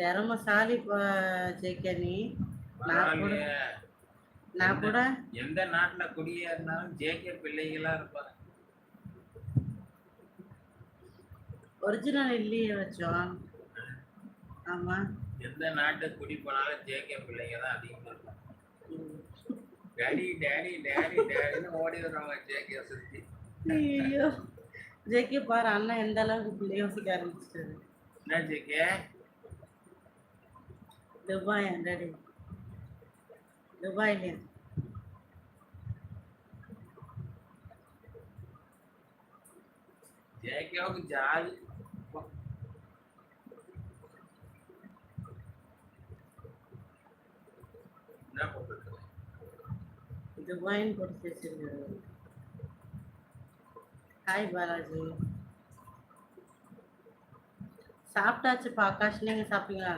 திறமசாலி JK நீ. நான் கூட எந்த நாட்டுல குடியேறினாலும் ஜேகே பிள்ளைகளா இருப்பாங்க. ஒரிஜினல் இல்லையே வச்சோம். ஆமா. எந்த நாட்டு குடி போனாலும் ஜேகே பிள்ளைங்க தான் அதிகமா இருப்பாங்க. ம். டேடி டேடி டேடி டேடின்னு ஓடி வருவாங்க ஜேகே சுத்தி ஐயோ ஜேகே பாரு அண்ணன் எந்த அளவுக்கு இப்படி யோசிக்க ஆரம்பிச்சிட்டாரு. என்ன ஜேகே துபாய் டாடி துபாய்லையா ஜேகேவுக்கு ஜாலி என்ன பண்றது துபாய்னு போட்டு வச்சிருக்காரு ஹாய் பாலாஜி சாப்பிட்டாச்சுப்பா ஆகாஷ் நீங்க சாப்பிட்டீங்களா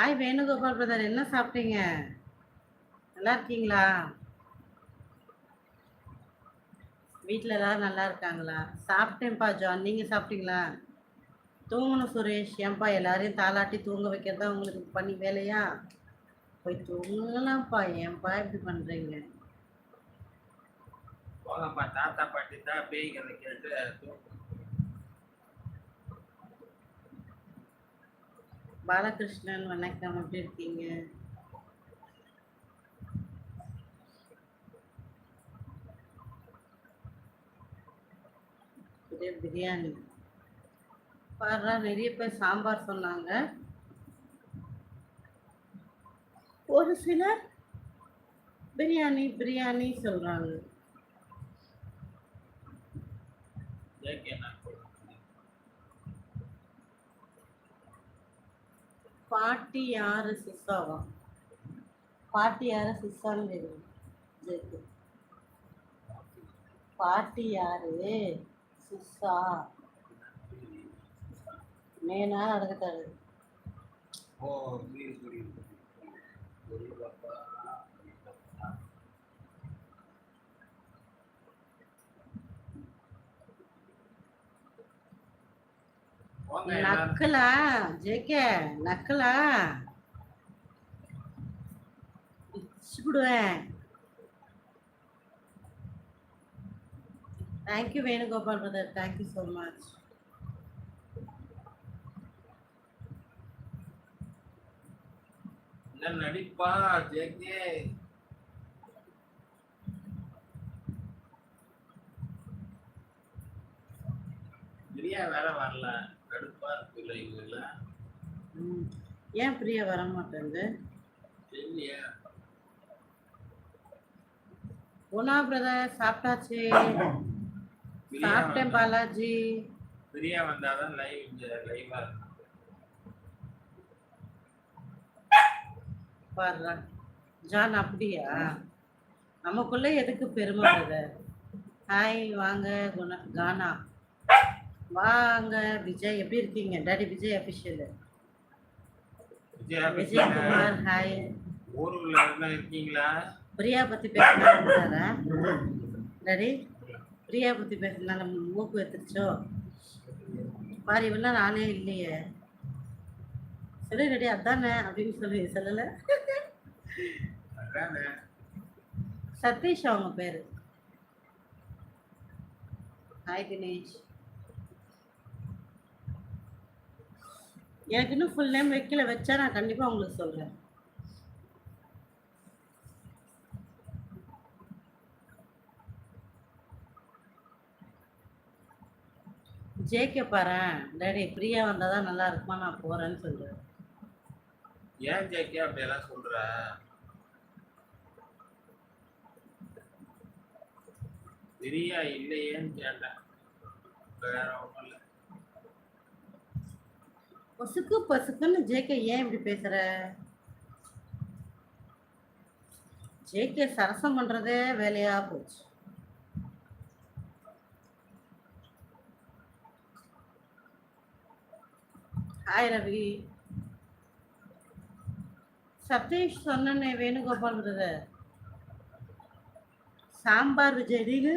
ஹாய் வேணுகோபால் பிரதர் என்ன சாப்பிட்டீங்க? நல்லா இருக்கீங்களா? வீட்டில் எல்லாரும் நல்லா இருக்காங்களா? சாப்பிட்டேன்ப்பா ஜான். நீங்கள் சாப்பிட்டீங்களா? தூங்கணும் சுரேஷ். ஏன்பா எல்லாரையும் தாளாட்டி தூங்க வைக்கிறதா உங்களுக்கு பண்ணி வேலையா? போய் தூங்கலாம்ப்பா. ஏன்பா இப்படி பண்ணுறீங்க போங்கப்பா. தாத்தா பாட்டி தான் பேய் கதை கேட்டு பாலகிருஷ்ணன் வணக்கம். எப்படி இருக்கீங்க? பிரியாணி. பாரு நிறைய பேர் சாம்பார் சொன்னாங்க. ஒரு சிலர் பிரியாணி பிரியாணி சொல்றாங்க ஜேகே நான் கொடுக்குறேன். பாட்டி யாரு சிஸ்ஸாவா பாட்டி யாரு சிஸ்ஸான்னு தெரியும் ஜெயிக்கு பாட்டி யாரு சிஸ்ஸா மேனா நடக்கத்தாரு நக்கலா ஜேகே நக்கலா? பிடிச்சிடுவேன் thank you Venugopal brother thank you so much நடிப்பா ஜேகே பிரியா வேற வரல. இருக்குல்ல. ஏன் பிரியா வர மாட்டேங்குது தெரியலையா. குணா பிரதர் சாப்பிட்டாச்சு சாப்பிட்டேன் பாலாஜி. பிரியா வந்தாதான் லைவ் லைவா இருக்கும் பாருடா. ஜான் அப்படியா? நமக்குள்ள எதுக்கு பெருமை பிரதர் ஹாய் வாங்க குணா கானா. வாங்க விஜய் எப்படி இருக்கீங்க? Daddy Vijay official Vijaya Vijayakumar hi இருந்தா இருக்கீங்களா? பிரியா பத்தி பேசினாரா? டாடி பிரியா பத்தி பேசினால மூக்கு எடுத்துச்சோ பாரு இவெல்லாம் நானே இல்லையே. சரி டாடி அதானே அப்படின்னு சொல்லி சொல்லலை. சதீஷ் அவங்க பேரு. ஹாய் தினேஷ். எனக்கு இன்னும் ஃபுல் நேம் வைக்கல வச்சா நான் கண்டிப்பா உங்களுக்கு சொல்றேன். ஜேகே பாரேன் டேடி ஃப்ரீயா வந்தாதான் நல்லா இருக்குமா நான் போறேன்னு சொல்றேன். ஏன் ஜேகே அப்படியெல்லாம் சொல்ற? ஃப்ரீயா இல்லையேன்னு கேட்டேன். வேற ஒண்ணும் இல்லை. பொசுக்கு பொசுக்குன்னு ஜேகே ஏன் இப்படி பேசுற? ஜேகே சரசம் பண்றதே வேலையா போச்சு. ஹாய் ரவி. சதீஷ் சொன்னே வேணுகோபால் சாம்பார் விஜய் நீங்க